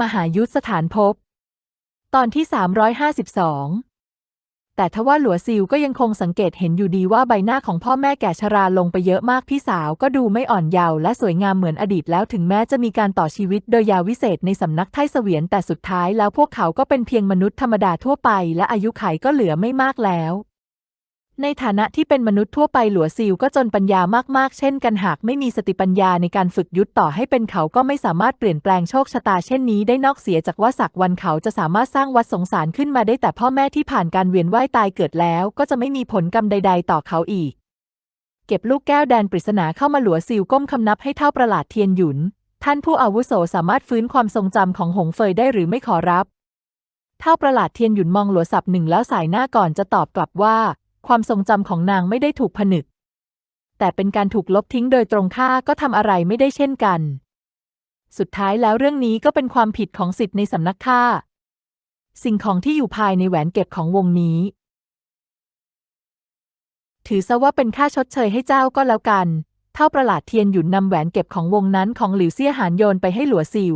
มหายุทธสถานภพตอนที่ 352 แต่ทว่าหลัวซิวก็ยังคงสังเกตเห็นอยู่ดีว่าใบหน้าของพ่อแม่แก่ชราลงไปเยอะมากพี่สาวก็ดูไม่อ่อนเยาว์และสวยงามเหมือนอดีตแล้วถึงแม้จะมีการต่อชีวิตโดยยาวิเศษในสำนักไทเสวียนแต่สุดท้ายแล้วพวกเขาก็เป็นเพียงมนุษย์ธรรมดาทั่วไปและอายุไขก็เหลือไม่มากแล้ว ในฐานะที่เป็นมนุษย์ทั่วไปหลัวซิวก็จนปัญญามากๆ เช่นกันหากไม่มีสติปัญญาในการฝึกยุทธต่อให้เป็นเขาก็ไม่สามารถเปลี่ยนแปลงโชคชะตาเช่นนี้ได้นอกเสียจากว่าสักวันเขาจะสามารถสร้างวัดสงสารขึ้นมาได้แต่พ่อแม่ที่ผ่านการเวียนว่ายตายเกิดแล้ว ก็จะไม่มีผลกรรมใด ๆ ต่อเขาอีก เก็บลูกแก้วแดนปริศนาเข้ามาหลัวซิวก้มคำนับให้เท่าประหลาดเทียนหยุน ท่านผู้อาวุโสสามารถฟื้นความทรงจำของหงเฟยได้หรือไม่ขอรับ เท่าประหลาดเทียนหยุนมองหลัวสับหนึ่งแล้วสายหน้าก่อนจะตอบกลับว่า ความทรงจำของนางไม่ได้ถูกผนึก แต่เป็นการถูกลบทิ้งโดยตรงข้าก็ทำอะไรไม่ได้เช่นกัน สุดท้ายแล้วเรื่องนี้ก็เป็นความผิดของสิทธิ์ในสำนักข้าสิ่งของที่อยู่ภายในแหวนเก็บของวงนี้ ถือซะว่าเป็นค่าชดเชยให้เจ้าก็แล้วกัน เท่าประหลาดเทียนหยุนนำแหวนเก็บของวงนั้นของหลิวเซี่ยหานโยนไปให้หลัวซิว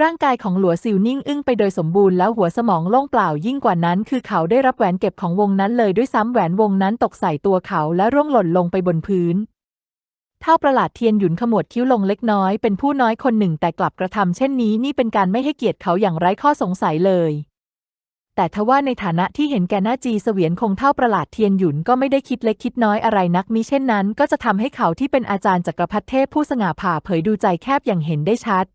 ร่างกายของหลัวซิวนิ่งอึ้งไปโดยสมบูรณ์แล้วหัวสมองโล่งเปล่ายิ่งกว่านั้น คือเขาได้รับแหวนเก็บของวงนั้นเลยด้วยซ้ำแหวนวงนั้นตกใส่ตัวเขาและร่วงหล่นลงไปบนพื้น เท่าประหลาดเทียนหยุนขมวดคิ้วลงเล็กน้อย เป็นผู้น้อยคนหนึ่งแต่กลับกระทำเช่นนี้นี่เป็นการไม่ให้เกียรติเขาอย่างไร้ข้อสงสัยเลย แต่ทว่าในฐานะที่เห็นแกหน้าจีเสวียนคงเท่าประหลาดเทียนหยุนก็ไม่ได้คิดเล็กคิดน้อยอะไรนักมิเช่นนั้น ก็จะทำให้เขาที่เป็นอาจารย์จักรพรรดิเทพผู้สง่าผ่าเผยดูใจแคบอย่างเห็นได้ชัด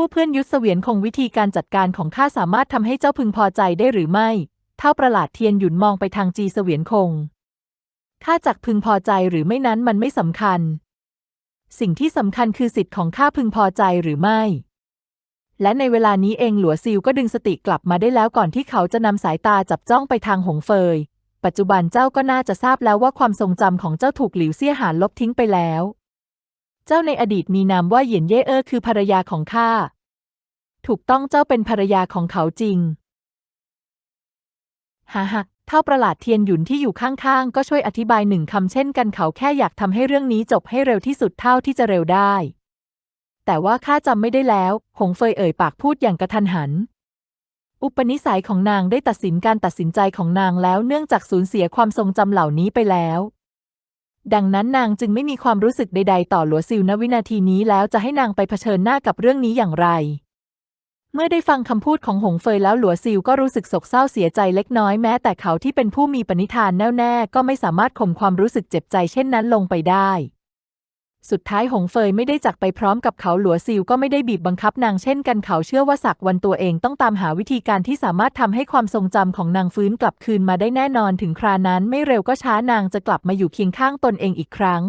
ผู้เพื่อนยุทธเสวียนคงวิธีการจัดการของข้าสามารถทำให้เจ้าพึงพอใจได้หรือไม่ เท่าประหลาดเทียนหยุนมองไปทางจีเสวียนคงข้าจักพึงพอใจหรือไม่นั้นมันไม่สำคัญ สิ่งที่สำคัญคือสิทธิ์ของข้าพึงพอใจหรือไม่ และในเวลานี้เองหลัวซิวก็ดึงสติกลับมาได้แล้วก่อนที่เขาจะนำสายตาจับจ้องไปทางหงเฟย ปัจจุบันเจ้าก็น่าจะทราบแล้วว่าความทรงจำของเจ้าถูกหลิวเซี่ยหานลบทิ้งไปแล้ว เจ้าในอดีตมีนามว่าเหยียนเย่เอ้อคือภรรยาของข้า ถูกต้องเจ้าเป็นภรรยาของเขาจริง ฮ่าฮ่าเท่าประหลาดเทียนหยุนที่อยู่ข้างๆ ก็ช่วยอธิบายหนึ่งคำเช่นกันเขาแค่อยากทำให้เรื่องนี้จบให้เร็วที่สุดเท่าที่จะเร็วได้ แต่ว่าข้าจำไม่ได้แล้ว หงเฟยเอ่ยปากพูดอย่างกระทันหัน อุปนิสัยของนางได้ตัดสินการตัดสินใจของนางแล้วเนื่องจากสูญเสียความทรงจำเหล่านี้ไปแล้ว ดังนั้นนางจึงไม่มีความรู้สึกใด ๆ ต่อหลัวซิวณวินาทีนี้แล้วจะให้นางไปเผชิญหน้ากับเรื่องนี้อย่างไร เมื่อได้ฟังคำพูดของหงเฟยแล้วหลัวซิวก็รู้สึกโศกเศร้าเสียใจเล็กน้อยแม้แต่เขาที่เป็นผู้มีปณิธานแน่วแน่ก็ไม่สามารถข่มความรู้สึกเจ็บใจเช่นนั้นลงไปได้ สุดท้ายหงเฟยไม่ได้จากไปพร้อมกับเขาหลัวซิวก็ไม่ได้บีบบังคับนางเช่นกันเขาเชื่อว่าสักวันตัวเองต้องตามหาวิธีการที่สามารถทำให้ความทรงจำของนางฟื้นกลับคืนมาได้แน่นอนถึงครานั้นไม่เร็วก็ช้านางจะกลับมาอยู่เคียงข้างตนเองอีกครั้ง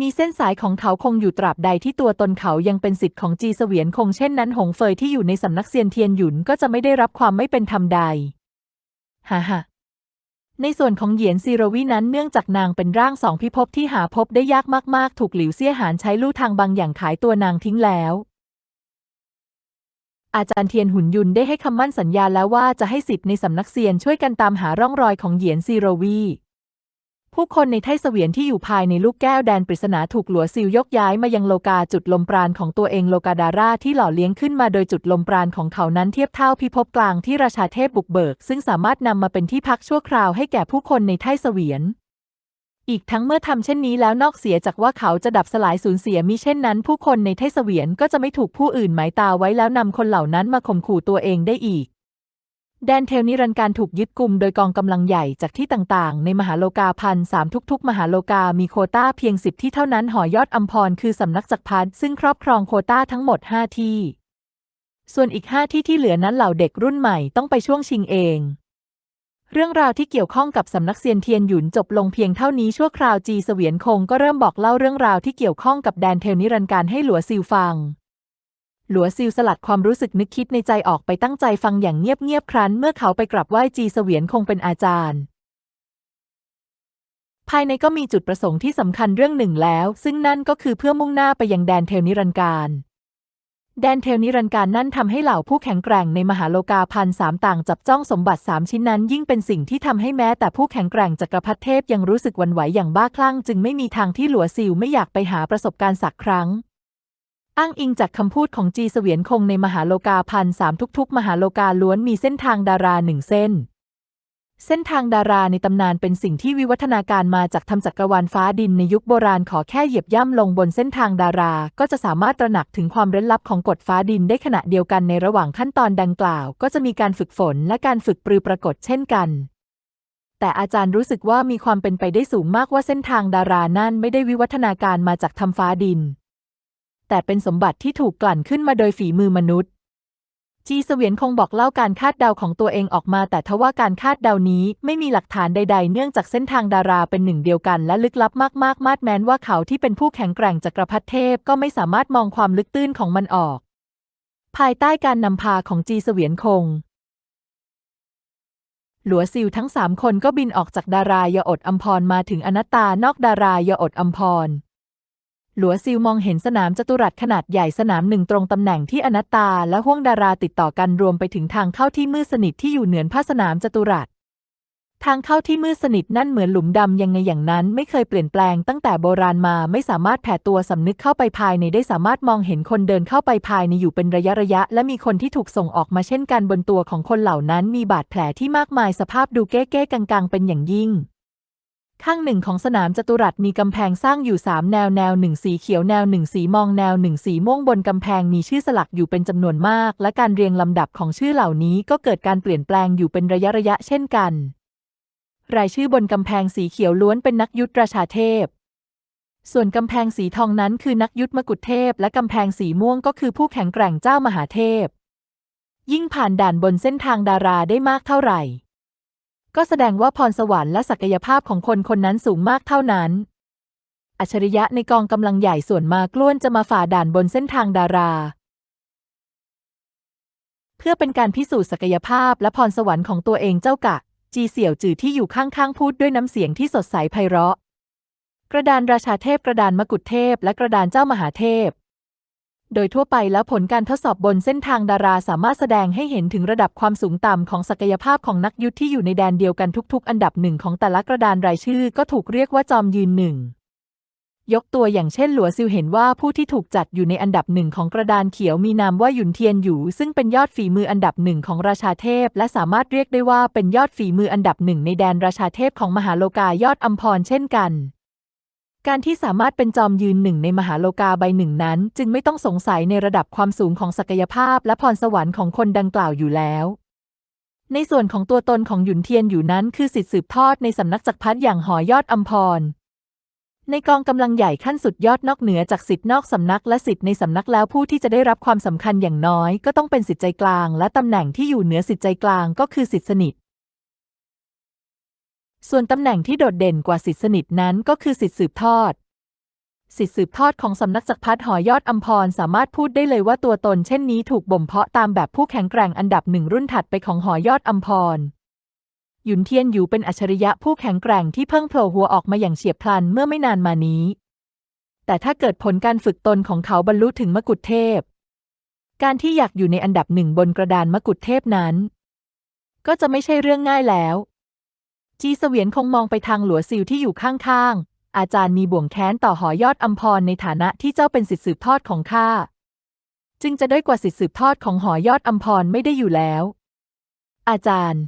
มีเส้นสายของเขาคงอยู่ตราบใดที่ตัวตนเขายังเป็นสิทธิ์ของจีเสวียนคงเช่นนั้นหงเฟยที่อยู่ในสำนักเซียนเทียนหยุนก็จะไม่ได้รับความไม่เป็นธรรมใดฮ่าฮ่า ในส่วนของเหยียนซีโรวีนั้นเนื่องจากนางเป็นร่างสองพิภพที่หาพบได้ยากมากๆ ถูกหลิวเซี่ยหานใช้ลู่ทางบางอย่างขายตัวนางทิ้งแล้ว อาจารย์เทียนหุนยุนได้ให้คำมั่นสัญญาแล้วว่าจะให้สิทธิ์ในสำนักเซียนช่วยกันตามหาร่องรอยของเหยียนซีโรวี ผู้คนในไทเสวียนที่อยู่ภายในลูกแก้วแดนปริศนาถูกหลัวซิวยกย้ายมายังโลกาจุดลมปราณของตัวเองโลกาดาราที่หล่อเลี้ยงขึ้นมาโดยจุดลมปราณของเขานั้นเทียบเท่าพิภพกลางที่ราชาเทพบุกเบิก ซึ่งสามารถนำมาเป็นที่พักชั่วคราวให้แก่ผู้คนในไทเสวียน อีกทั้งเมื่อทำเช่นนี้แล้วนอกเสียจากว่าเขาจะดับสลายสูญเสียมิเช่นนั้น ผู้คนในไทเสวียนก็จะไม่ถูกผู้อื่นหมายตาไว้แล้วนำคนเหล่านั้นมาข่มขู่ตัวเองได้อีก แดนเทลนิรันการถูกยึดกลุ่มโดยกองกำลังใหญ่จากที่ต่างๆ ในมหาโลกาพันสามทุกๆ มหาโลกามีโคต้าเพียงสิบที่เท่านั้นหอยอดอัมพรคือสำนักจักรพรรดิซึ่งครอบครองโคต้าทั้งหมดห้าที่ ส่วนอีกห้าที่ที่เหลือนั้นเหล่าเด็กรุ่นใหม่ต้องไปช่วงชิงเอง เรื่องราวที่เกี่ยวข้องกับสำนักเซียนเทียนหยุนจบลงเพียงเท่านี้ชั่วคราวจีเสวียนคงก็เริ่มบอกเล่าเรื่องราวที่เกี่ยวข้องกับแดนเทลนิรันการให้หลัวซิลฟัง หลัวซิลสลัดความรู้สึกนึกคิดในใจออกไปตั้งใจฟังอย่างเงียบๆครั้น เมื่อเขาไปกราบไหว้จีเสวียนคงเป็นอาจารย์ ภายในก็มีจุดประสงค์ที่สำคัญเรื่องหนึ่งแล้ว ซึ่งนั่นก็คือเพื่อมุ่งหน้าไปยังแดนเทลนิรันดร์การแดนเทลนิรันดร์การนั่นทำให้เหล่าผู้แข็งแกร่งในมหาโลกาพันสามต่างจับจ้องสมบัติสามชิ้นนั้น ยิ่งเป็นสิ่งที่ทำให้แม้แต่ผู้แข็งแกร่งจักรพรรดิเทพยังรู้สึกวันไหวอย่างบ้าคลั่ง จึงไม่มีทางที่หลัวซิลไม่อยากไปหาประสบการณ์สักครั้ง อ้างอิงจากคำพูดของจีเสวียนคงในมหาโลกาพันสามทุกๆ มหาโลกาล้วนมีเส้นทางดาราหนึ่งเส้น เส้นทางดาราในตำนานเป็นสิ่งที่วิวัฒนาการมาจากทำจักรวาลฟ้าดินในยุคโบราณขอแค่เหยียบย่ำลงบนเส้นทางดารา ก็จะสามารถตระหนักถึงความเร้นลับของกฎฟ้าดินได้ขณะเดียวกันในระหว่างขั้นตอนดังกล่าว ก็จะมีการฝึกฝนและการฝึกปรือปรากฏเช่นกันแต่อาจารย์รู้สึกว่ามีความเป็นไปได้สูงมากว่าเส้นทางดารานั่นไม่ได้วิวัฒนาการมาจากทำฟ้าดิน แต่เป็นสมบัติที่ถูกกลั่นขึ้นมาโดยฝีมือมนุษย์ จีเสวียนคงบอกเล่าการคาดเดาของตัวเองออกมา แต่ทว่าการคาดเดานี้ไม่มีหลักฐานใด ๆ เนื่องจากเส้นทางดาราเป็นหนึ่งเดียวกันและลึกลับมากๆ มาดแม้นว่าเขาที่เป็นผู้แข็งแกร่งจักรพรรดิเทพก็ไม่สามารถมองความลึกตื้นของมันออก ภายใต้การนำพาของจีเสวียนคงหลัวซิลทั้งสามคนก็บินออกจากดารายาอดอัมพรมาถึงอนัตตานอกดารายาอดอัมพร หลัวซิลมองเห็นสนามจัตุรัสขนาดใหญ่สนามหนึ่งตรงตำแหน่งที่อนัตตาและห้วงดาราติดต่อกันรวมไปถึงทางเข้าที่มืดสนิทที่อยู่เหนือผ้าสนามจัตุรัส ทางเข้าที่มืดสนิทนั่นเหมือนหลุมดำยังไงอย่างนั้น ไม่เคยเปลี่ยนแปลงตั้งแต่โบราณมาไม่สามารถแผ่ตัวสำนึกเข้าไปภายในได้สามารถมองเห็นคนเดินเข้าไปภายในอยู่เป็นระยะระยะ และมีคนที่ถูกส่งออกมาเช่นกันบนตัวของคนเหล่านั้น มีบาดแผลที่มากมายสภาพดูเก้เก้กังๆเป็นอย่างยิ่ง ข้างหนึ่งของสนามจัตุรัสมีกำแพงสร้างอยู่สามแนวแนวหนึ่งสีเขียวแนวหนึ่งสีมองแนวหนึ่งสีม่วงบนกำแพงมีชื่อสลักอยู่เป็นจำนวนมาก และการเรียงลำดับของชื่อเหล่านี้ก็เกิดการเปลี่ยนแปลงอยู่เป็นระยะระยะเช่นกัน รายชื่อบนกำแพงสีเขียวล้วนเป็นนักยุทธราชาเทพ ส่วนกำแพงสีทองนั้นคือนักยุทธมกุฎเทพ และกำแพงสีม่วงก็คือผู้แข็งแกร่งเจ้ามหาเทพ ยิ่งผ่านด่านบนเส้นทางดาราได้มากเท่าไหร่ ก็แสดงว่าพรสวรรค์และศักยภาพของคนคนนั้นสูงมากเท่านั้น อัจฉริยะในกองกำลังใหญ่ส่วนมากล้วนจะมาฝ่าด่านบนเส้นทางดารา เพื่อเป็นการพิสูจน์ศักยภาพและพรสวรรค์ของตัวเองเจ้ากะ จีเสี่ยวจือที่อยู่ข้างๆพูดด้วยน้ำเสียงที่สดใสไพเราะ กระดานราชาเทพกระดานมกุฎเทพและกระดานเจ้ามหาเทพ โดยทั่วไปแล้วผลการทดสอบบนเส้นทางดาราสามารถแสดงให้เห็นถึงระดับความสูงต่ำของศักยภาพของนักยุทธที่อยู่ในแดนเดียวกันทุก ๆ อันดับหนึ่งของแต่ละกระดานรายชื่อก็ถูกเรียกว่าจอมยืนหนึ่งยกตัวอย่างเช่นหลัวซิวเห็นว่าผู้ที่ถูกจัดอยู่ในอันดับหนึ่งของกระดานเขียวมีนามว่าหยุนเทียนอยู่ ซึ่งเป็นยอดฝีมืออันดับหนึ่งของราชาเทพ และสามารถเรียกได้ว่าเป็นยอดฝีมืออันดับหนึ่งในแดนราชาเทพของมหาโลกายอดอัมพรเช่นกัน การที่สามารถเป็นจอมยืนหนึ่งในมหาโลกาใบหนึ่งนั้น จึงไม่ต้องสงสัยในระดับความสูงของศักยภาพและพรสวรรค์ของคนดังกล่าวอยู่แล้ว ในส่วนของตัวตนของหยุนเทียนอยู่นั้นคือสิทธิสืบทอดในสำนักจักรพรรดิอย่างหอยอดอัมพร ในกองกำลังใหญ่ขั้นสุดยอดนอกเหนือจากสิทธินอกสำนักและสิทธิในสำนักแล้วผู้ที่จะได้รับความสำคัญอย่างน้อย ก็ต้องเป็นสิทธิใจกลาง และตำแหน่งที่อยู่เหนือสิทธิใจกลางก็คือสิทธิสนิท ส่วนตำแหน่งที่โดดเด่นกว่าสิทธิสนิทนั้นก็คือสิทธิสืบทอด สิทธิสืบทอดของสำนักจักรพรรดิหอยอดอัมพรสามารถพูดได้เลยว่าตัวตนเช่นนี้ถูกบ่มเพาะตามแบบผู้แข็งแกร่งอันดับหนึ่งรุ่นถัดไปของหอยอดอัมพรหยุนเทียนอยู่เป็นอัจฉริยะผู้แข็งแกร่งที่เพิ่งโผล่หัวออกมาอย่างเฉียบพลันเมื่อไม่นานมานี้ แต่ถ้าเกิดผลการฝึกตนของเขาบรรลุถึงมกุฎเทพ การที่อยากอยู่ในอันดับหนึ่งบนกระดานมกุฎเทพนั้น ก็จะไม่ใช่เรื่องง่ายแล้ว จีเสวียนคงมองไปทางหลัวซิวที่อยู่ข้างๆ อาจารย์มีบ่วงแค้นต่อหอยอดอัมพรในฐานะที่เจ้าเป็นสิทธิสืบทอดของข้า จึงจะด้อยกว่าสิทธิสืบทอดของหอยอดอัมพรไม่ได้อยู่แล้ว อาจารย์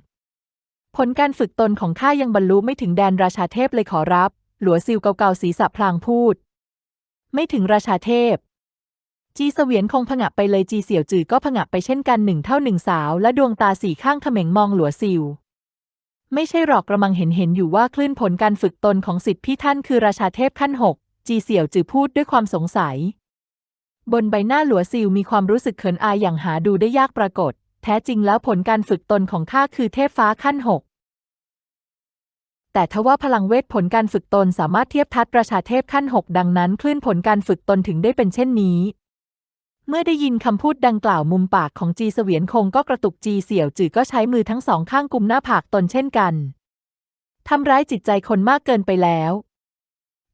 ผลการฝึกตนของข้ายังบรรลุไม่ถึงแดนราชาเทพเลยขอรับ หลัวซิวเกาๆศีรษะพลางพูด ไม่ถึงราชาเทพจีเสวียนคงผงะไปเลยจีเสี่ยวจือก็ผงะไปเช่นกันหนึ่งเท่าหนึ่งสาวและดวงตาสีข้างเขม็งมองหลัวซิว ไม่ใช่หรอกกระมังเห็นเห็นอยู่ว่าคลื่นผลการฝึกตนของสิทธิพี่ท่านคือราชาเทพขั้นหกจีเสี่ยวจือพูดด้วยความสงสัย บนใบหน้าหลัวซิวมีความรู้สึกเขินอายอย่างหาดูได้ยากปรากฏ แท้จริงแล้วผลการฝึกตนของข้าคือเทพฟ้าขั้นหกแต่ทว่าพลังเวทผลการฝึกตนสามารถเทียบทัดราชาเทพขั้นหกดังนั้นคลื่นผลการฝึกตนถึงได้เป็นเช่นนี้ เมื่อได้ยินคำพูดดังกล่าวมุมปากของจีเสวียนคงก็กระตุกจีเสี่ยวจือก็ใช้มือทั้งสองข้างกุมหน้าผากตนเช่นกันทำร้ายจิตใจคนมากเกินไปแล้ว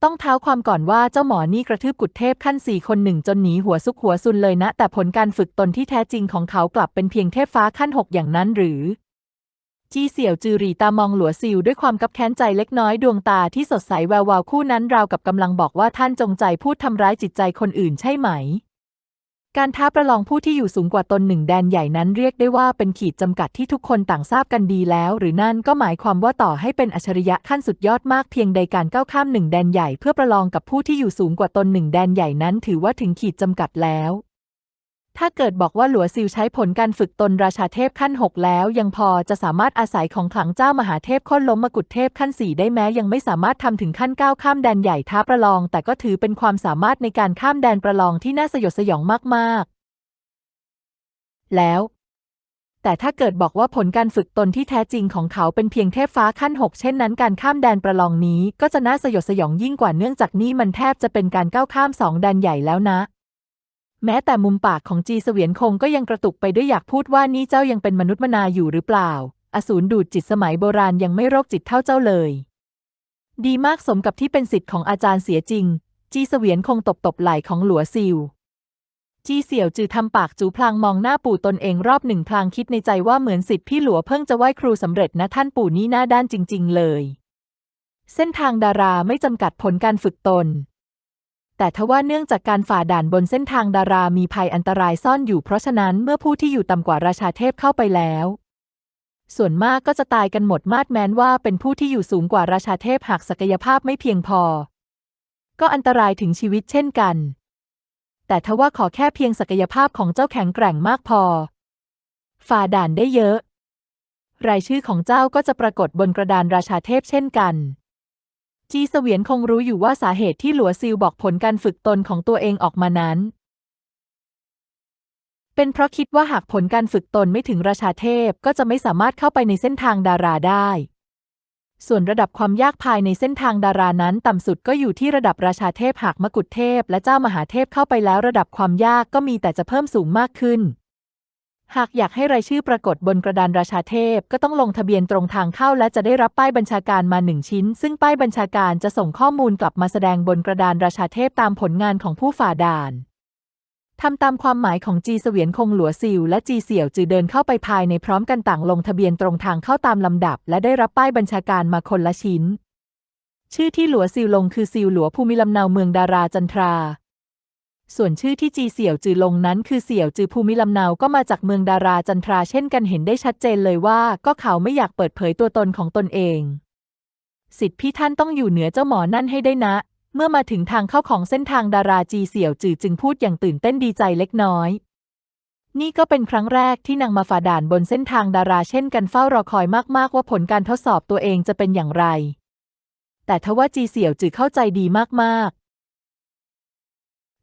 ต้องเท้าความก่อนว่าเจ้าหมอนี่กระทืบกุดเทพขั้นสี่คนหนึ่งจนหนีหัวซุกหัวซุนเลยนะ แต่ผลการฝึกตนที่แท้จริงของเขากลับเป็นเพียงเทพฟ้าขั้นหกอย่างนั้นหรือ จีเสี่ยวจือรีตามองหลัวซิวด้วยความกับแค้นใจเล็กน้อยดวงตาที่สดใสแวววาวคู่นั้นราวกับกำลังบอกว่าท่านจงใจพูดทำร้ายจิตใจคนอื่นใช่ไหม การท้าประลองผู้ที่อยู่สูงกว่าตนหนึ่งแดนใหญ่นั้นเรียกได้ว่าเป็นขีดจำกัดที่ทุกคนต่างทราบกันดีแล้ว หรือนั่นก็หมายความว่าต่อให้เป็นอัจฉริยะขั้นสุดยอดมากเพียงใดการก้าวข้ามหนึ่งแดนใหญ่เพื่อประลองกับผู้ที่อยู่สูงกว่าตนหนึ่งแดนใหญ่นั้นถือว่าถึงขีดจำกัดแล้ว ถ้าเกิดบอกว่าหลัวซิวใช้ผลการฝึกตนราชาเทพขั้นหกแล้ว ยังพอจะสามารถอาศัยของขลังเจ้ามหาเทพค้นล้มมกุฎเทพขั้นสี่ได้แม้ยังไม่สามารถทำถึงขั้นก้าวข้ามแดนใหญ่ท้าประลอง แต่ก็ถือเป็นความสามารถในการข้ามแดนประลองที่น่าสยดสยองมากๆ แล้ว แต่ถ้าเกิดบอกว่าผลการฝึกตนที่แท้จริงของเขาเป็นเพียงเทพฟ้าขั้นหกเช่นนั้นการข้ามแดนประลองนี้ก็จะน่าสยดสยองยิ่งกว่าเนื่องจากนี่มันแทบจะเป็นการก้าวข้ามสองแดนใหญ่แล้วนะ แม้แต่มุมปากของจีเสวียนคงก็ยังกระตุกไปด้วยอยากพูดว่านี่เจ้ายังเป็นมนุษย์มนาอยู่หรือเปล่า อสูรดูดจิตสมัยโบราณยังไม่โรคจิตเท่าเจ้าเลย ดีมากสมกับที่เป็นสิทธิ์ของอาจารย์เสียจริง จีเสวียนคงตบตบไหล่ของหลัวซิว จีเสี่ยวจือทำปากจูพลางมองหน้าปู่ตนเองรอบหนึ่งพลางคิดในใจว่าเหมือนสิทธิ์พี่หลัวเพิ่งจะไหว้ครูสำเร็จนะท่านปู่นี่หน้าด้านจริง ๆ เลย เส้นทางดาราไม่จำกัดผลการฝึกตน แต่ทว่าเนื่องจากการฝ่าด่านบนเส้นทางดารามีภัยอันตรายซ่อนอยู่เพราะฉะนั้นเมื่อผู้ที่อยู่ต่ำกว่าราชาเทพเข้าไปแล้ว ส่วนมากก็จะตายกันหมดมาดแม้นว่าเป็นผู้ที่อยู่สูงกว่าราชาเทพหากศักยภาพไม่เพียงพอ ก็อันตรายถึงชีวิตเช่นกัน แต่ทว่าขอแค่เพียงศักยภาพของเจ้าแข็งแกร่งมากพอ ฝ่าด่านได้เยอะ รายชื่อของเจ้าก็จะปรากฏบนกระดานราชาเทพเช่นกัน จีเสวียนคงรู้อยู่ว่าสาเหตุที่หลัวซิลบอกผลการฝึกตนของตัวเองออกมานั้น เป็นเพราะคิดว่าหากผลการฝึกตนไม่ถึงราชาเทพก็จะไม่สามารถเข้าไปในเส้นทางดาราได้ ส่วนระดับความยากภายในเส้นทางดารานั้นต่ำสุดก็อยู่ที่ระดับราชาเทพหากมกุฎเทพ และเจ้ามหาเทพเข้าไปแล้วระดับความยากก็มีแต่จะเพิ่มสูงมากขึ้น หากอยากให้รายชื่อปรากฏบนกระดานราชาเทพก็ต้องลงทะเบียนตรงทางเข้าและจะได้รับป้ายบัญชาการมาหนึ่งชิ้น ซึ่งป้ายบัญชาการจะส่งข้อมูลกลับมาแสดงบนกระดานราชาเทพตามผลงานของผู้ฝ่าด่านทำตามความหมายของจีเสวียนคงหลัวซิวและจีเสี่ยวจือเดินเข้าไปภายในพร้อมกันต่างลงทะเบียนตรงทางเข้าตามลำดับ และได้รับป้ายบัญชาการมาคนละชิ้น ชื่อที่หลัวซิวลงคือซิวหลัวภูมิลำเนาเมืองดาราจันทรา ส่วนชื่อที่จีเสี่ยวจือลงนั้นคือเสี่ยวจือภูมิลำเนาก็มาจากเมืองดาราจันทราเช่นกันเห็นได้ชัดเจนเลยว่า ก็เขาไม่อยากเปิดเผยตัวตนของตนเอง สิทธิพี่ท่านต้องอยู่เหนือเจ้าหมอนั่นให้ได้นะ เมื่อมาถึงทางเข้าของเส้นทางดาราจีเสี่ยวจือจึงพูดอย่างตื่นเต้นดีใจเล็กน้อย นี่ก็เป็นครั้งแรกที่นางมาฝ่าด่านบนเส้นทางดาราเช่นกันเฝ้ารอคอยมากๆว่าผลการทดสอบตัวเองจะเป็นอย่างไร แต่ทว่าจีเสี่ยวจือเข้าใจดีมากๆ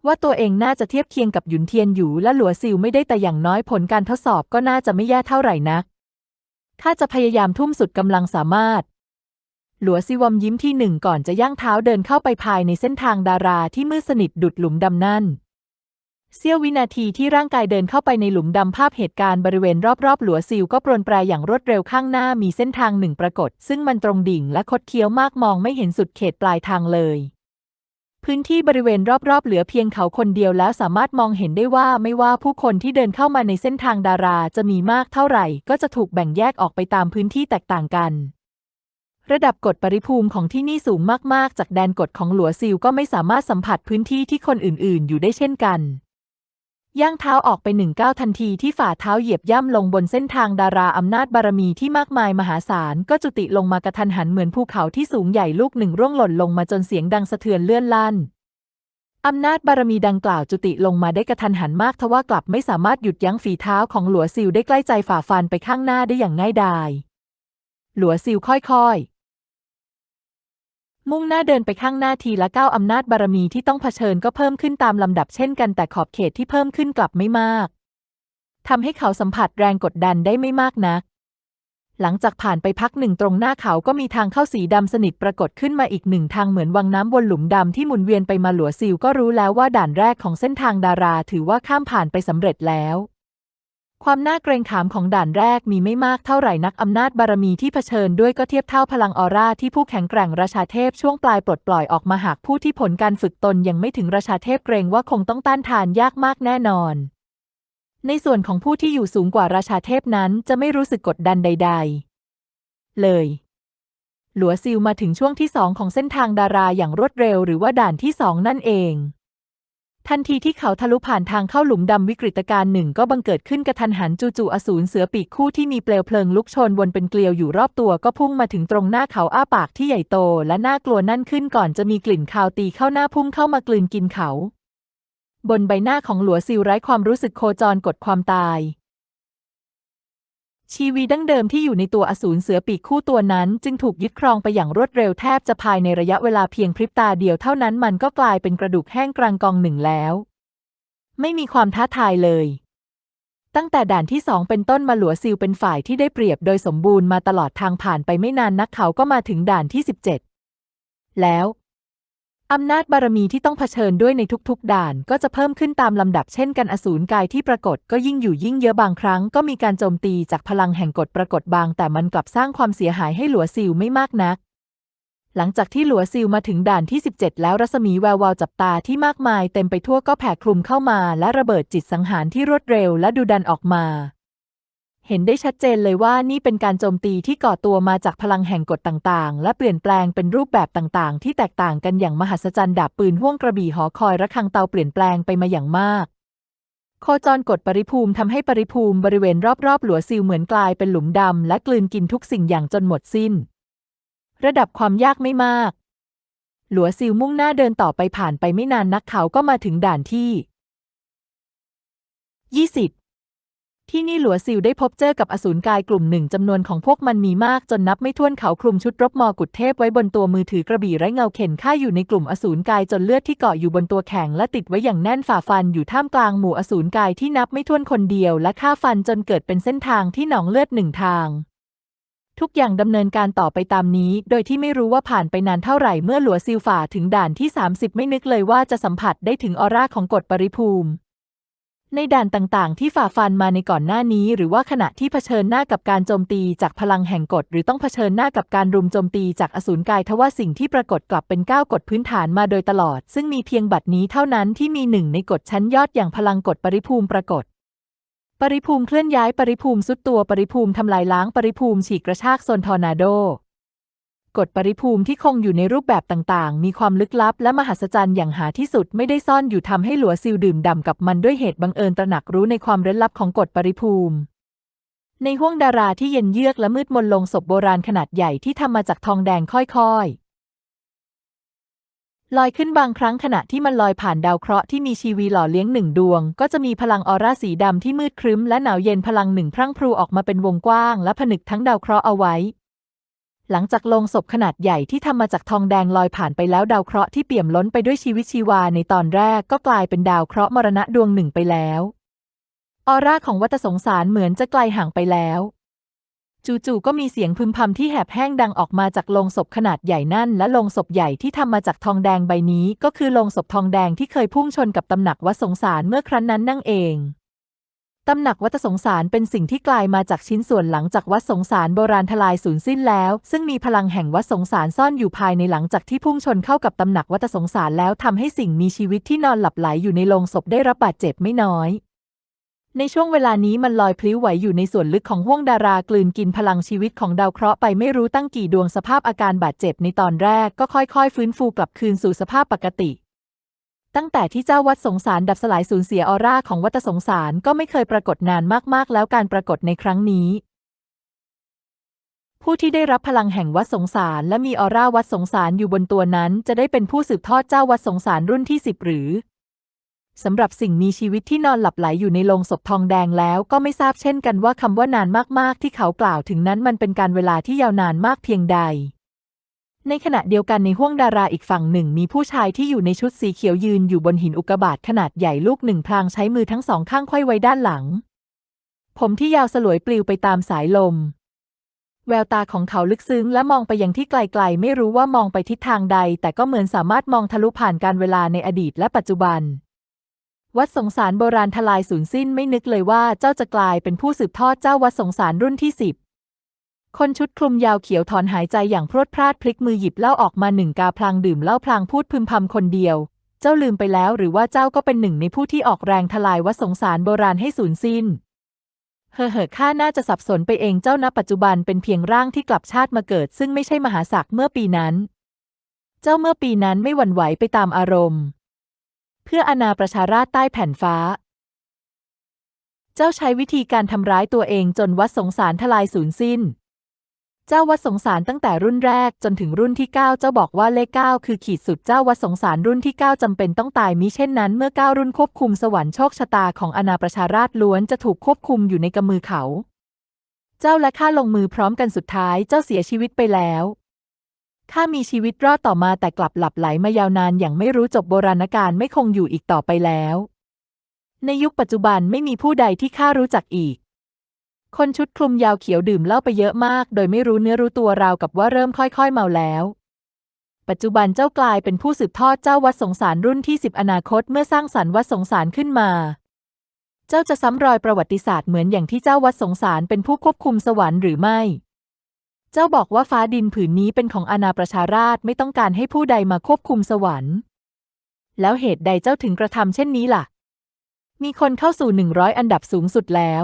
ว่าตัวเองน่าจะเทียบเคียงกับหยุนเทียนอยู่และหลัวซิวไม่ได้แต่อย่างน้อยผลการทดสอบก็น่าจะไม่แย่เท่าไหร่นัก ถ้าจะพยายามทุ่มสุดกำลังสามารถ หลัวซิวอมยิ้มที่หนึ่งก่อนจะย่างเท้าเดินเข้าไปภายในเส้นทางดาราที่มืดสนิทดุดหลุมดำนั่นเสี้ยววินาทีที่ร่างกายเดินเข้าไปในหลุมดำภาพเหตุการณ์บริเวณรอบๆ หลัวซิวก็ปรนแปรอย่างรวดเร็วข้างหน้ามีเส้นทางหนึ่งปรากฏ ซึ่งมันตรงดิ่งและคดเคี้ยวมากมองไม่เห็นสุดเขตปลายทางเลย พื้นที่บริเวณรอบๆ เหลือเพียงเขาคนเดียวแล้วสามารถมองเห็นได้ว่าไม่ว่าผู้คนที่เดินเข้ามาในเส้นทางดาราจะมีมากเท่าไหร่ ก็จะถูกแบ่งแยกออกไปตามพื้นที่แตกต่างกัน ระดับกฎปริภูมิของที่นี่สูงมากๆ จากแดนกฎของหลัวซิลก็ไม่สามารถสัมผัสพื้นที่ที่คนอื่น ๆ อยู่ได้เช่นกัน ย่างเท้าออกไปหนึ่งก้าวทันทีที่ฝ่าเท้าเหยียบย่ำลงบนเส้นทางดาราอำนาจบารมีที่มากมายมหาศาลก็จุติลงมากระทันหันเหมือนภูเขาที่สูงใหญ่ลูกหนึ่งร่วงหล่นลงมาจนเสียงดังสะเทือนเลื่อนลั่นอำนาจบารมีดังกล่าวจุติลงมาได้กระทันหันมากทว่ากลับไม่สามารถหยุดยั้งฝีเท้าของหลัวซิลได้ใกล้ใจฝ่าฟันไปข้างหน้าได้อย่างง่ายดาย หลัวซิลค่อยๆ มุ่งหน้าเดินไปข้างหน้าทีละก้าวอำนาจบารมีที่ต้องเผชิญก็เพิ่มขึ้นตามลำดับเช่นกันแต่ขอบเขตที่เพิ่มขึ้นกลับไม่มากทำให้เขาสัมผัสแรงกดดันได้ไม่มากนัก หลังจากผ่านไปพักหนึ่งตรงหน้าเขาก็มีทางเข้าสีดำสนิทปรากฏขึ้นมาอีกหนึ่งทางเหมือนวังน้ำบนหลุมดำที่หมุนเวียนไปมาหลัวซิลก็รู้แล้วว่าด่านแรกของเส้นทางดาราถือว่าข้ามผ่านไปสำเร็จแล้ว ความน่าเกรงขามของด่านแรกมีไม่มากเท่าไหร่นักอำนาจบารมีที่เผชิญด้วยก็เทียบเท่าพลังออร่าที่ผู้แข็งแกร่งราชาเทพช่วงปลายปลดปล่อยออกมาหากผู้ที่ผลการฝึกตนยังไม่ถึงราชาเทพเกรงว่าคงต้องต้านทานยากมากแน่นอน ในส่วนของผู้ที่อยู่สูงกว่าราชาเทพนั้นจะไม่รู้สึกกดดันใด ๆ เลย หลัวซิลมาถึงช่วงที่สองของเส้นทางดาราอย่างรวดเร็วหรือว่าด่านที่สองนั่นเอง ทันทีที่เขาทะลุผ่านทางเข้าหลุมดำวิกฤตการณ์หนึ่งก็บังเกิดขึ้นกระทันหันจู่ๆอสูรเสือปีกคู่ที่มีเปลวเพลิงลุกโชนวนเป็นเกลียวอยู่รอบตัวก็พุ่งมาถึงตรงหน้าเขาอ้าปากที่ใหญ่โตและน่ากลัวนั่นขึ้นก่อนจะมีกลิ่นคาวตีเข้าหน้าพุ่งเข้ามากลืนกินเขา บนใบหน้าของหลัวซิวไร้ความรู้สึกโคจรกดความตาย ชีวีดั้งเดิมที่อยู่ในตัวอสูรเสือปีกคู่ตัวนั้นจึงถูกยึดครองไปอย่างรวดเร็วแทบจะภายในระยะเวลาเพียงพริบตาเดียวเท่านั้นมันก็กลายเป็นกระดูกแห้งกลางกองหนึ่งแล้ว ไม่มีความท้าทายเลย ตั้งแต่ด่านที่สองเป็นต้นมาหลัวซิลเป็นฝ่ายที่ได้เปรียบโดยสมบูรณ์มาตลอดทางผ่านไปไม่นานนักเขาก็มาถึงด่านที่ 17 แล้ว อำนาจบารมีที่ต้องเผชิญด้วยในทุกๆ ด่านก็จะเพิ่มขึ้นตามลำดับเช่นกันอสูรกายที่ปรากฏก็ยิ่งอยู่ยิ่งเยอะบางครั้งก็มีการโจมตีจากพลังแห่งกฎปรากฏบาง แต่มันกลับสร้างความเสียหายให้หลัวซิลไม่มากนัก หลังจากที่หลัวซิลมาถึงด่านที่ 17 แล้วรัศมีแวววาวจับตาที่มากมายเต็มไปทั่วก็แผ่คลุมเข้ามา และระเบิดจิตสังหารที่รวดเร็วและดูดันออกมา เห็นได้ชัดเจนเลยว่านี่เป็นการโจมตีที่ก่อตัวมาจากพลังแห่งกฎต่างๆ และเปลี่ยนแปลงเป็นรูปแบบต่างๆ ที่แตกต่างกันอย่างมหัศจรรย์ดาบปืนห่วงกระบี่หอคอยระฆังเตาเปลี่ยนแปลงไปมาอย่างมาก โคจรกฎปริภูมิทำให้ปริภูมิบริเวณรอบๆ หลัวซิลเหมือนกลายเป็นหลุมดำและกลืนกินทุกสิ่งอย่างจนหมดสิ้น ระดับความยากไม่มาก หลัวซิลมุ่งหน้าเดินต่อไปผ่านไปไม่นานนักเขาก็มาถึงด่านที่ 20 ที่นี่หลัวซิลได้พบเจอกับอสูรกายกลุ่มหนึ่งจำนวนของพวกมันมีมากจนนับไม่ถ้วนเขาคลุมชุดรบมอกุฎเทพไว้บนตัวมือถือกระบี่ไร้เงาเข็นฆ่าอยู่ในกลุ่มอสูรกายจนเลือดที่เกาะอยู่บนตัวแข็งและติดไว้อย่างแน่นฝ่าฟันอยู่ท่ามกลางหมู่อสูรกายที่นับไม่ถ้วนคนเดียวและฆ่าฟันจนเกิดเป็นเส้นทางที่หนองเลือดหนึ่งทางทุกอย่างดำเนินการต่อไปตามนี้ โดยที่ไม่รู้ว่าผ่านไปนานเท่าไหร่เมื่อหลัวซิลฝ่าถึงด่านที่ 30 ไม่นึกเลยว่าจะสัมผัสได้ถึงออร่าของกฎปริภูมิ ในด่านต่างๆ ที่ฝ่าฟันมาในก่อนหน้านี้ หรือว่าขณะที่เผชิญหน้ากับการโจมตีจากพลังแห่งกฎ หรือต้องเผชิญหน้ากับการรุมโจมตีจากอสูรกายทว่าสิ่งที่ปรากฏกลับเป็นก้าวกฎพื้นฐานมาโดยตลอด ซึ่งมีเพียงบัดนี้เท่านั้นที่มีหนึ่งในกฎชั้นยอดอย่างพลังกฎปริภูมิปรากฏ ปริภูมิเคลื่อนย้ายปริภูมิสุดตัวปริภูมิทำลายล้างปริภูมิฉีกกระชากโซนทอร์นาโด กฎปริภูมิที่คงอยู่ในรูปแบบต่างๆ มีความลึกลับและมหัศจรรย์อย่างหาที่สุดไม่ได้ซ่อนอยู่ทำให้หลัวซิลดื่มด่ำกับมันด้วยเหตุบังเอิญตระหนักรู้ในความเร้นลับของกฎปริภูมิ ในห้วงดาราที่เย็นเยือกและมืดมนลงศพโบราณขนาดใหญ่ที่ทำมาจากทองแดงค่อยๆลอยขึ้นบางครั้งขณะที่มันลอยผ่านดาวเคราะห์ที่มีชีวีหล่อเลี้ยงหนึ่งดวง ก็จะมีพลังออร่าสีดำที่มืดครึ้มและหนาวเย็นพลังหนึ่งพรั่งพรูออกมาเป็นวงกว้างและผนึกทั้งดาวเคราะห์เอาไว้ หลังจากลงศพขนาดใหญ่ที่ทำมาจากทองแดงลอยผ่านไปแล้วดาวเคราะห์ที่เปี่ยมล้นไปด้วยชีวิตชีวาในตอนแรกก็กลายเป็นดาวเคราะห์มรณะดวงหนึ่งไปแล้ว ออร่าของวัตสงสารเหมือนจะไกลห่างไปแล้ว จู่ๆก็มีเสียงพึมพำที่แหบแห้งดังออกมาจากโลงศพขนาดใหญ่นั่น และโลงศพใหญ่ที่ทำมาจากทองแดงใบนี้ ก็คือโลงศพทองแดงที่เคยพุ่งชนกับตำหนักวัดสงสารเมื่อครั้นนั้นนั่งเอง ตำหนักวัดสงสารเป็นสิ่งที่กลายมาจากชิ้นส่วนหลังจากวัดสงสารโบราณทลายสูญสิ้นแล้ว ซึ่งมีพลังแห่งวัดสงสารซ่อนอยู่ภายในหลังจากที่พุ่งชนเข้ากับตำหนักวัดสงสารแล้วทำให้สิ่งมีชีวิตที่นอนหลับไหลอยู่ในโลงศพได้รับบาดเจ็บไม่น้อย ในช่วงเวลานี้มันลอยพลิ้วไหวอยู่ในส่วนลึกของห้วงดารากลืนกินพลังชีวิตของดาวเคราะห์ไปไม่รู้ตั้งกี่ดวงสภาพอาการบาดเจ็บในตอนแรกก็ค่อยๆ ฟื้นฟูกลับคืนสู่สภาพปกติ ตั้งแต่ที่เจ้าวัดสงสารดับสลายสูญเสียออร่าของวัดสงสารก็ไม่เคยปรากฏนานมากๆ แล้วการปรากฏในครั้งนี้ ผู้ที่ได้รับพลังแห่งวัดสงสารและมีออร่าวัดสงสารอยู่บนตัวนั้น จะได้เป็นผู้สืบทอดเจ้าวัดสงสารรุ่นที่สิบหรือสำหรับสิ่งมีชีวิตที่นอนหลับไหลอยู่ในโลงศพทองแดงแล้วก็ไม่ทราบเช่นกันว่าคำว่านานมากๆ ที่เขากล่าวถึงนั้นมันเป็นการเวลาที่ยาวนานมากเพียงใด ในขณะเดียวกันในห้วงดาราอีกฝั่งหนึ่ง มีผู้ชายที่อยู่ในชุดสีเขียวยืนอยู่บนหินอุกกาบาตขนาดใหญ่ลูกหนึ่งพลางใช้มือทั้งสองข้างไขว้ไว้ด้านหลัง ผมที่ยาวสลวยปลิวไปตามสายลม แววตาของเขาลึกซึ้งและมองไปยังที่ไกลๆ ไม่รู้ว่ามองไปทิศทางใด แต่ก็เหมือนสามารถมองทะลุผ่านการเวลาในอดีตและปัจจุบัน วัดสงสารโบราณทลายสูญสิ้นไม่นึกเลยว่าเจ้าจะกลายเป็นผู้สืบทอดเจ้าวัดสงสารรุ่นที่สิบ คนชุดคลุมยาวเขียวถอนหายใจอย่างพรวดพลาดพลิกมือหยิบเหล้าออกมาหนึ่งกาพลางดื่มเหล้าพลางพูดพึมพำคนเดียว เจ้าลืมไปแล้วหรือว่าเจ้าก็เป็นหนึ่งในผู้ที่ออกแรงทลายวัดสงสารโบราณให้สูญสิ้นเฮ่อเฮ่อข้าน่าจะสับสนไปเองเจ้าณปัจจุบันเป็นเพียงร่างที่กลับชาติมาเกิด ซึ่งไม่ใช่มหาศักดิ์เมื่อปีนั้น เจ้าเมื่อปีนั้นไม่หวั่นไหวไปตามอารมณ์ เพื่ออาณาประชาราษฎร์ใต้แผ่นฟ้า เจ้าใช้วิธีการทำร้ายตัวเองจนวัดสงสารทลายสูญสิ้น เจ้าวัดสงสารตั้งแต่รุ่นแรกจนถึงรุ่นที่ 9 เจ้าบอกว่าเลข 9 คือขีดสุดเจ้าวัดสงสารรุ่นที่ 9จำเป็นต้องตายมิเช่นนั้นเมื่อ 9 รุ่นควบคุมสวรรค์โชคชะตาของอาณาประชาราษฎร์ล้วนจะถูกควบคุมอยู่ในกำมือเขา เจ้าและข้าลงมือพร้อมกันสุดท้ายเจ้าเสียชีวิตไปแล้วข้ามีชีวิตรอดต่อมาแต่กลับหลับไหลมายาวนานอย่างไม่รู้จบโบราณกาลไม่คงอยู่อีกต่อไปแล้ว ในยุคปัจจุบันไม่มีผู้ใดที่ข้ารู้จักอีก คนชุดคลุมยาวเขียวดื่มเหล้าไปเยอะมาก โดยไม่รู้เนื้อรู้ตัวราวกับว่าเริ่มค่อยๆเมาแล้ว ปัจจุบันเจ้ากลายเป็นผู้สืบทอดเจ้าวัดสงสารรุ่นที่สิบอนาคตเมื่อสร้างสรรค์วัดสงสารขึ้นมา เจ้าจะซ้ำรอยประวัติศาสตร์เหมือนอย่างที่เจ้าวัดสงสารเป็นผู้ควบคุมสวรรค์หรือไม่ เจ้าบอกว่าฟ้าดินผืนนี้เป็นของอาณาประชาราษไม่ต้องการให้ผู้ใดมาควบคุมสวรรค์ แล้วเหตุใดเจ้าถึงกระทำเช่นนี้ล่ะ มีคนเข้าสู่หนึ่งร้อยอันดับสูงสุดแล้ว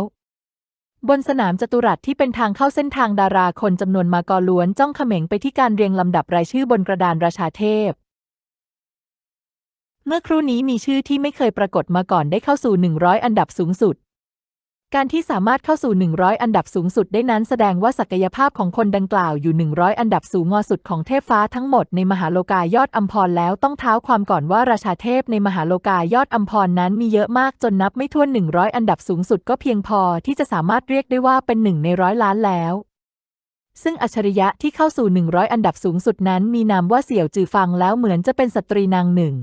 บนสนามจตุรัสที่เป็นทางเข้าเส้นทางดาราคนจำนวนมากอล้วนจ้องเขม็งไปที่การเรียงลำดับรายชื่อบนกระดานราชาเทพ เมื่อครู่นี้มีชื่อที่ไม่เคยปรากฏมาก่อนได้เข้าสู่ 100 อันดับสูงสุด การที่สามารถเข้าสู่ 100 อันดับสูงสุดได้นั้นแสดงว่าศักยภาพของคนดังกล่าวอยู่ 100 อันดับสูงงอสุดของเทพฟ้าทั้งหมดในมหาโลกายอดอัมพรแล้วต้องเท้าความก่อนว่าราชาเทพในมหาโลกายอดอัมพรนั้นมีเยอะมากจนนับไม่ถ้วน 100 อันดับสูงสุดก็เพียงพอที่จะสามารถเรียกได้ว่าเป็นหนึ่งในร้อยล้านแล้วซึ่งอัจฉริยะที่เข้าสู่ 100 อันดับสูงสุดนั้นมีนามว่าเสี่ยวจือฟังแล้วเหมือนจะเป็นสตรีนางหนึ่ง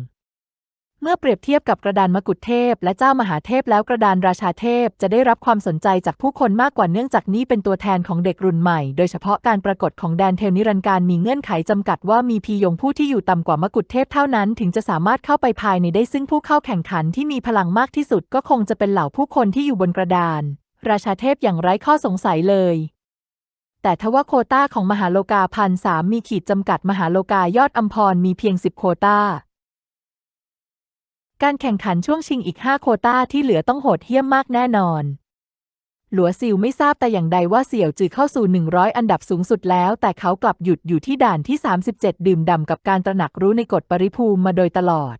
เมื่อเปรียบเทียบกับกระดานมกุฎเทพ และเจ้ามหาเทพแล้วกระดานราชาเทพจะได้รับความสนใจจากผู้คนมากกว่าเนื่องจากนี่เป็นตัวแทนของเด็กรุ่นใหม่ โดยเฉพาะการปรากฏของแดนเทลนิรันการมีเงื่อนไขจำกัดว่ามีพียงผู้ที่อยู่ต่ำกว่ามกุฎเทพเท่านั้น ถึงจะสามารถเข้าไปภายในได้ซึ่งผู้เข้าแข่งขันที่มีพลังมากที่สุดก็คงจะเป็นเหล่าผู้คนที่อยู่บนกระดาน ราชาเทพอย่างไร้ข้อสงสัยเลยแต่ทว่าโคต้าของมหาโลกาพันสามมีขีดจำกัดมหาโลกายอดอัมพรมีเพียงสิบโคต้า การแข่งขันช่วงชิงอีก5โคต้าที่เหลือต้องโหดเหี้ยมมากแน่นอน หลัวซิวไม่ทราบแต่อย่างใดว่าเสี่ยวจือเข้าสู่ 100 อันดับสูงสุดแล้ว แต่เขากลับหยุดอยู่ที่ด่านที่ 37 ดื่มด่ำกับการตระหนักรู้ในกฎปริภูมิมาโดยตลอด